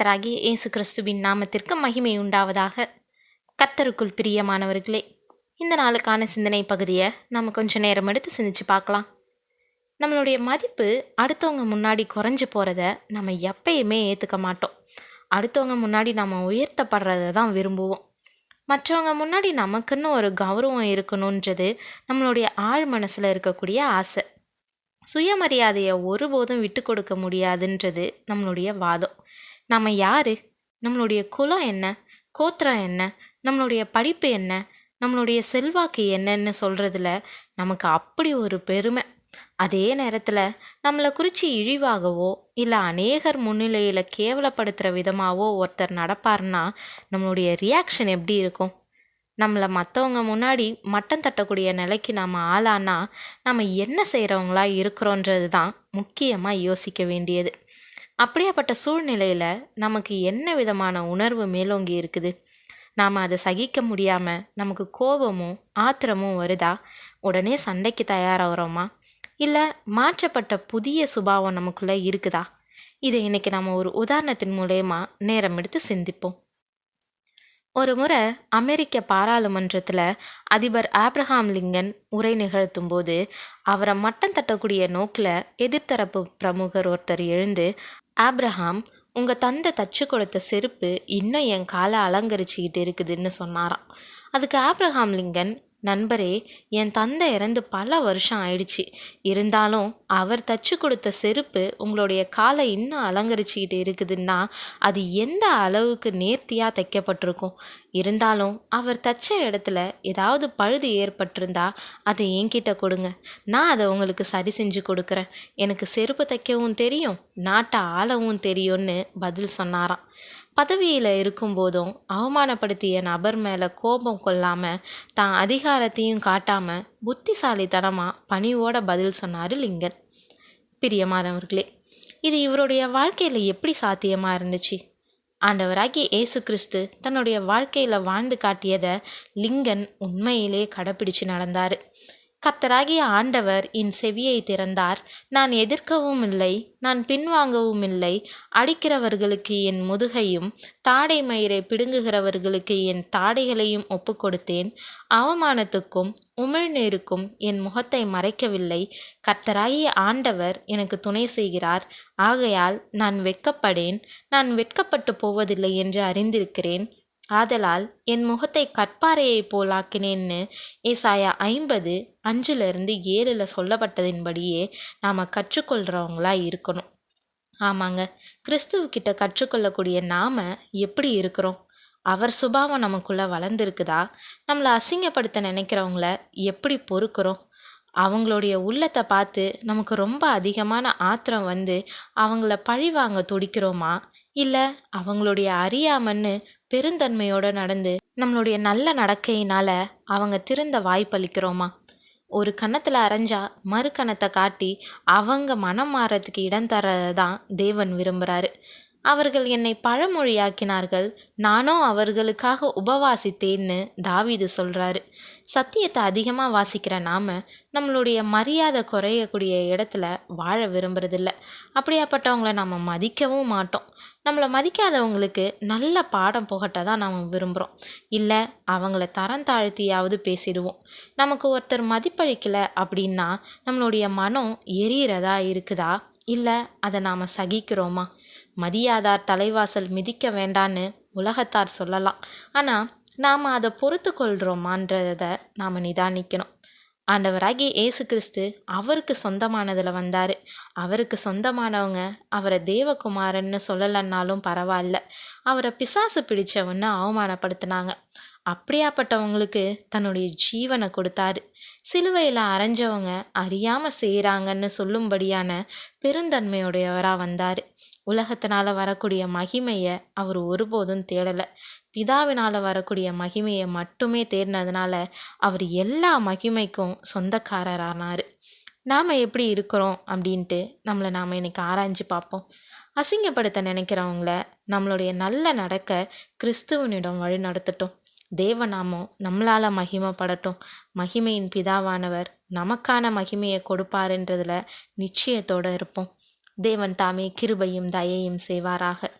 கர்த்தராகிய இயேசு கிறிஸ்துவின் நாமத்திற்கு மகிமை உண்டாவதாக கத்தருக்குள் பிரியமானவர்களே இந்த நாளுக்கான சிந்தனை பகுதியை நம்ம கொஞ்சம் நேரம் எடுத்து சிந்திச்சு பார்க்கலாம். நம்மளுடைய மதிப்பு அடுத்தவங்க முன்னாடி குறைஞ்சி போகிறத நம்ம எப்பயுமே ஏற்றுக்க மாட்டோம். அடுத்தவங்க முன்னாடி நம்ம உயர்த்தப்படுறத தான் விரும்புவோம். மற்றவங்க முன்னாடி நமக்குன்னு ஒரு கௌரவம் இருக்கணுன்றது நம்மளுடைய ஆழ் மனசில் இருக்கக்கூடிய ஆசை. சுயமரியாதையை ஒருபோதும் விட்டு கொடுக்க முடியாதுன்றது நம்மளுடைய வாதம். நம்ம யார்? நம்மளுடைய குலம் என்ன? கோத்திரம் என்ன? நம்மளுடைய படிப்பு என்ன? நம்மளுடைய செல்வாக்கு என்னன்னு சொல்கிறதுல நமக்கு அப்படி ஒரு பெருமை. அதே நேரத்தில் நம்மளை குறித்து இழிவாகவோ இல்லை அநேகர் முன்னிலையில் கேவலப்படுத்துகிற விதமாகவோ ஒருத்தர் நடப்பார்னா நம்மளுடைய ரியாக்ஷன் எப்படி இருக்கும்? நம்மளை மற்றவங்க முன்னாடி மட்டம் தட்டக்கூடிய நிலைக்கு நம்ம ஆளானா நம்ம என்ன செய்கிறவங்களா இருக்கிறோன்றது தான் முக்கியமாக யோசிக்க வேண்டியது. அப்படியாப்பட்ட சூழ்நிலையில் நமக்கு என்ன விதமான உணர்வு மேலோங்கி இருக்குது? நாம் அதை சகிக்க முடியாமல் நமக்கு கோபமும் ஆத்திரமும் வருதா? உடனே சண்டைக்கு தயாராகிறோமா? இல்லை மாற்றப்பட்ட புதிய சுபாவம் நமக்குள்ளே இருக்குதா? இதை இன்னைக்கு நம்ம ஒரு உதாரணத்தின் மூலயமா நேரம் எடுத்து சிந்திப்போம். ஒரு முறை அமெரிக்க பாராளுமன்றத்தில் அதிபர் ஆப்ரஹாம் லிங்கன் உரை நிகழ்த்தும் போது அவரை மட்டம் தட்டக்கூடிய நோக்கில் எதிர்த்தரப்பு பிரமுகர் ஒருத்தர் எழுந்து ஆப்ரஹாம் உங்கள் தந்தை தச்சு கொடுத்த செருப்பு இன்னும் என் காலை அலங்கரிச்சுக்கிட்டு இருக்குதுன்னு சொன்னாராம். அதுக்கு ஆப்ரஹாம் லிங்கன் நண்பரே என் தந்தை இறந்து பல வருஷம் ஆயிடுச்சு. இருந்தாலும் அவர் தச்சு கொடுத்த செருப்பு உங்களுடைய காலை இன்னும் அலங்கரிச்சுக்கிட்டு இருக்குதுன்னா அது எந்த அளவுக்கு நேர்த்தியாக தைக்கப்பட்டிருக்கும்? இருந்தாலும் அவர் தச்ச இடத்துல ஏதாவது பழுது ஏற்பட்டிருந்தா அதை என்கிட்ட கொடுங்க. நான் அதை உங்களுக்கு சரி செஞ்சு கொடுக்குறேன். எனக்கு செருப்பு தைக்கவும் தெரியும் நாட்டை ஆளவும் தெரியும்னு பதில் சொன்னாராம். பதவியில் இருக்கும்போதும் அவமானப்படுத்திய நபர் மேலே கோபம் கொள்ளாமல் தான் அதிகாரத்தையும் காட்டாமல் புத்திசாலித்தனமாக பணிவோட பதில் சொன்னார் லிங்கன். பிரியமானவர்களே இது இவருடைய வாழ்க்கையில் எப்படி சாத்தியமாக இருந்துச்சு? ஆண்டவராகிய இயேசு கிறிஸ்து தன்னுடைய வாழ்க்கையில் வாழ்ந்து காட்டியதை லிங்கன் உண்மையிலே கடைப்பிடிச்சு நடந்தார். கத்தராகிய ஆண்டவர் என் செவியை திறந்தார். நான் எதிர்க்கவும் இல்லை நான் பின்வாங்கவும் இல்லை. அடிக்கிறவர்களுக்கு என் முதுகையும் தாடை மயிரை பிடுங்குகிறவர்களுக்கு என் தாடைகளையும் ஒப்பு கொடுத்தேன் அவமானத்துக்கும் உமிழ்நீருக்கும் என் முகத்தை மறைக்கவில்லை. கத்தராகிய ஆண்டவர் எனக்கு துணை செய்கிறார். ஆகையால் நான் வெட்கப்படேன் நான் வெட்கப்பட்டு போவதில்லை என்று அறிந்திருக்கிறேன். ஆதலால் என் முகத்தை கற்பாறையைப் போலாக்கினேன்னு ஏசாயா ஐம்பது அஞ்சுலேருந்து ஏழில் சொல்லப்பட்டதின்படியே நாம் கற்றுக்கொள்கிறவங்களா இருக்கணும். ஆமாங்க. கிறிஸ்துவக்கிட்ட கற்றுக்கொள்ளக்கூடிய நாம் எப்படி இருக்கிறோம்? அவர் சுபாவம் நமக்குள்ளே வளர்ந்துருக்குதா? நம்மளை அசிங்கப்படுத்த நினைக்கிறவங்கள எப்படி பொறுக்கிறோம்? அவங்களுடைய உள்ளத்தை பார்த்து நமக்கு ரொம்ப அதிகமான ஆத்திரம் வந்து அவங்கள பழி வாங்க துடிக்கிறோமா? இல்லை அவங்களுடைய அறியாமன்னு பெருந்தன்மையோடு நடந்து நம்மளுடைய நல்ல நடக்கையினால் அவங்க திருந்த வாய்ப்பளிக்கிறோமா? ஒரு கன்னத்தில் அரைஞ்சா மறு கணத்தை காட்டி அவங்க மனம் மாறத்துக்கு இடம் தரதான் தேவன் விரும்புகிறாரு அவர்கள் என்னை பழமொழியாக்கினார்கள். நானும் அவர்களுக்காக உபவாசித்தேன்னு தாவிது சொல்கிறாரு சத்தியத்தை அதிகமாக வாசிக்கிற நாம் நம்மளுடைய மரியாதை குறையக்கூடிய இடத்துல வாழ விரும்புறதில்ல. அப்படியாப்பட்டவங்கள நம்ம மதிக்கவும் மாட்டோம். நம்மளை மதிக்காதவங்களுக்கு நல்ல பாடம் புகட்ட தான் நாம் விரும்புகிறோம் இல்லை அவங்கள தரம் தாழ்த்தியாவது பேசிடுவோம். நமக்கு ஒருத்தர் மதிப்பளிக்கலை அப்படின்னா நம்மளுடைய மனம் எரியறதா இருக்குதா? இல்லை அதை நாம் சகிக்கிறோமா? மதியாதார் தலைவாசல் மிதிக்க வேண்டான்னு உலகத்தார் சொல்லலாம். ஆனால் நாம் அதை பொறுத்து கொள்கிறோமான்றதை நாம் நிதானிக்கணும். ஆண்டவராகிய இயேசு கிறிஸ்து அவருக்கு சொந்தமானதில் வந்தார். அவருக்கு சொந்தமானவங்க அவரை தேவகுமாரன்னு சொல்லலைன்னாலும் பரவாயில்ல. அவரை பிசாசு பிடிச்சவன்னு அவமானப்படுத்தினாங்க. அப்படியாப்பட்டவங்களுக்கு தன்னுடைய ஜீவனை கொடுத்தாரு. சிலுவையில் அரைஞ்சவங்க அறியாமல் செய்கிறாங்கன்னு சொல்லும்படியான பெருந்தன்மையுடையவராக வந்தார். உலகத்தினால் வரக்கூடிய மகிமையை அவர் ஒருபோதும் தேடலை. பிதாவினால் வரக்கூடிய மகிமையை மட்டுமே தேடினதுனால அவர் எல்லா மகிமைக்கும் சொந்தக்காரரானார். நாம் எப்படி இருக்கிறோம் அப்படின்ட்டு நம்மளை நாம் இன்னைக்கு ஆராய்ஞ்சு பார்ப்போம். அசிங்கப்படுத்த நினைக்கிறவங்கள நம்மளுடைய நல்ல நடக்க கிறிஸ்துவனிடம் வழி நடத்தட்டும். தேவநாமம் நம்மளால் மகிமைப்படட்டும். மகிமையின் பிதாவானவர் நமக்கான மகிமையை கொடுப்பாருன்றதில் நிச்சயத்தோடு இருப்போம். தேவன் தாமே கிருபையும் தயையும் செய்வாராக.